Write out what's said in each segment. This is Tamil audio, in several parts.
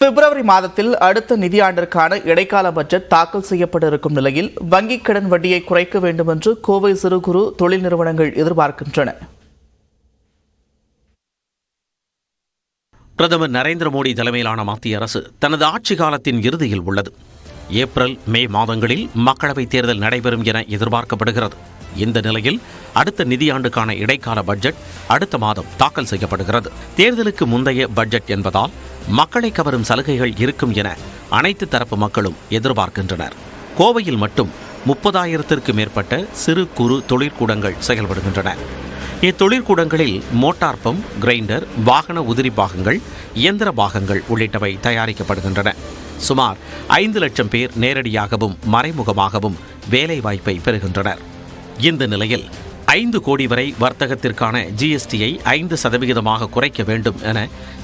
பிப்ரவரி மாதத்தில் அடுத்த நிதியாண்டிற்கான இடைக்கால பட்ஜெட் தாக்கல் செய்யப்பட இருக்கும் நிலையில் வங்கிக் கடன் வட்டியை குறைக்க வேண்டும் என்று கோவை சிறு குறு தொழில் நிறுவனங்கள் எதிர்பார்க்கின்றன. பிரதமர் நரேந்திர மோடி தலைமையிலான மத்திய அரசு தனது ஆட்சி காலத்தின் இறுதியில் உள்ளது. ஏப்ரல் மே மாதங்களில் மக்களவைத் தேர்தல் நடைபெறும் என எதிர்பார்க்கப்படுகிறது. இந்த நிலையில் அடுத்த நிதியாண்டுக்கான இடைக்கால பட்ஜெட் அடுத்த மாதம் தாக்கல் செய்யப்படுகிறது. தேர்தலுக்கு முந்தைய பட்ஜெட் என்பதால் மக்களை கவரும் சலுகைகள் இருக்கும் என அனைத்து தரப்பு மக்களும் எதிர்பார்க்கின்றனர். கோவையில் மட்டும் முப்பதாயிரத்திற்கு மேற்பட்ட சிறு குறு தொழிற்கூடங்கள் செயல்படுகின்றன. இத்தொழிற்கூடங்களில் மோட்டார் பம்ப் கிரைண்டர் வாகன உதிரி பாகங்கள் இயந்திர பாகங்கள் உள்ளிட்டவை தயாரிக்கப்படுகின்றன. சுமார் ஐந்து லட்சம் பேர் நேரடியாகவும் மறைமுகமாகவும் வேலைவாய்ப்பை பெறுகின்றனர். இந்த நிலையில் ஐந்து கோடி வரை வர்த்தகத்திற்கான ஜிஎஸ்டியை ஐந்து சதவிகிதமாக குறைக்க வேண்டும் என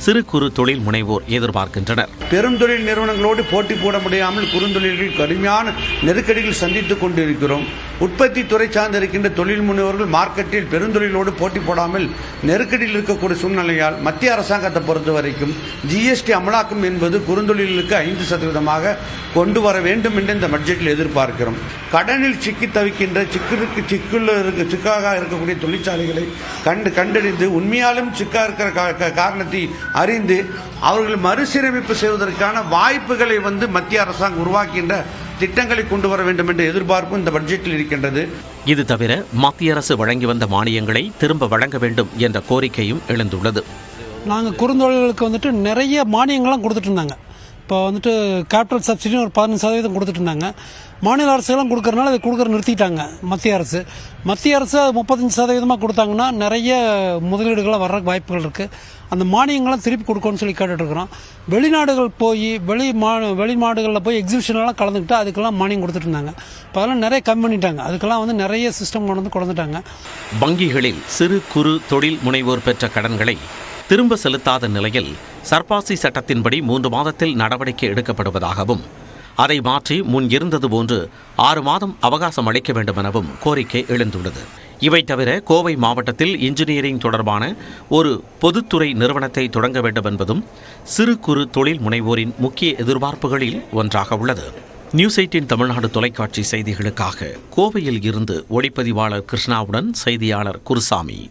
சிறு குறு தொழில் முனைவோர் எதிர்பார்க்கின்றனர். பெருந்தொழில் நிறுவனங்களோடு போட்டி போட முடியாமல் குறுந்தொழில்கள் கடுமையான நெருக்கடிகள் சந்தித்துக் கொண்டிருக்கிறோம். உற்பத்தி துறை சார்ந்திருக்கின்ற தொழில் முனைவோர்கள் மார்க்கெட்டில் பெருந்தொழிலோடு போட்டி போடாமல் நெருக்கடியில் இருக்கக்கூடிய சூழ்நிலையால் மத்திய அரசாங்கத்தை பொறுத்த வரைக்கும் ஜிஎஸ்டி அமலாக்கம் என்பது குறுந்தொழிலுக்கு ஐந்து சதவீதமாக கொண்டு வர வேண்டும் என்று இந்த பட்ஜெட்டில் எதிர்பார்க்கிறோம். கடனில் சிக்கி தவிக்கின்ற சிக்கலுக்கு சிக்குள்ள இருக்க சிக்காக இருக்கக்கூடிய தொழிற்சாலைகளை கண்டு கண்டறிந்து உண்மையாலும் சிக்கா இருக்கிற காரணத்தை அறிந்து அவர்கள் மறுசீரமைப்பு செய்வதற்கான வாய்ப்புகளை வந்து மத்திய அரசாங்கம் உருவாக்கின்ற திட்டங்களை கொண்டு வர வேண்டும் என்ற எதிர்பார்ப்பும் இந்த பட்ஜெட்டில் இருக்கின்றது. இது தவிர மத்திய அரசு வழங்கி வந்த மானியங்களை திரும்ப வழங்க வேண்டும் என்ற கோரிக்கையும் எழுந்துள்ளது. நாங்கள் குறுந்தொழில்களுக்கு வந்துட்டு நிறைய மானியங்கள்லாம் கொடுத்துட்டு இருந்தாங்க. இப்போ வந்துட்டு கேபிட்டல் சப்சிடின்னு ஒரு பதினஞ்சு சதவீதம் கொடுத்துட்டு இருந்தாங்க. மாநில அரசுகளும் கொடுக்குறனால அதை கொடுக்கற நிறுத்திட்டாங்க மத்திய அரசு. மத்திய அரசு அது முப்பத்தஞ்சு சதவீதமாக கொடுத்தாங்கன்னா நிறைய முதலீடுகளாக வர்ற வாய்ப்புகள் இருக்குது அந்த மானியங்கள்லாம் திருப்பி கொடுக்கணும்னு சொல்லி கேட்டுட்ருக்குறோம். வெளிநாடுகள் போய் வெளி மா வெளிநாடுகளில் போய் எக்ஸிபிஷன்லாம் கலந்துக்கிட்டு அதுக்கெல்லாம் மானியம் கொடுத்துட்டு இருந்தாங்க. இப்போ அதெல்லாம் நிறைய கம்மி பண்ணிட்டாங்க. அதுக்கெல்லாம் வந்து நிறைய சிஸ்டம் கொண்டு வந்து கொண்டுட்டாங்க வங்கிகளில் சிறு குறு தொழில் முனைவோர் பெற்ற கடன்களை திரும்ப செலுத்தாத நிலையில் சர்பாசி சட்டத்தின்படி மூன்று மாதத்தில் நடவடிக்கை எடுக்கப்படுவதாகவும் அதை மாற்றி முன் இருந்தது போன்று ஆறு மாதம் அவகாசம் அளிக்க வேண்டும் எனவும் கோரிக்கை எழுந்துள்ளது. இவை தவிர கோவை மாவட்டத்தில் இன்ஜினியரிங் தொடர்பான ஒரு பொதுத்துறை நிறுவனத்தை தொடங்க வேண்டும் என்பதும் சிறு குறு தொழில் முனைவோரின் முக்கிய எதிர்பார்ப்புகளில் ஒன்றாக உள்ளது. நியூஸ் எயிட்டின் தமிழ்நாடு தொலைக்காட்சி செய்திகளுக்காக கோவையில் இருந்து ஒளிப்பதிவாளர் கிருஷ்ணாவுடன் செய்தியாளர் குருசாமி.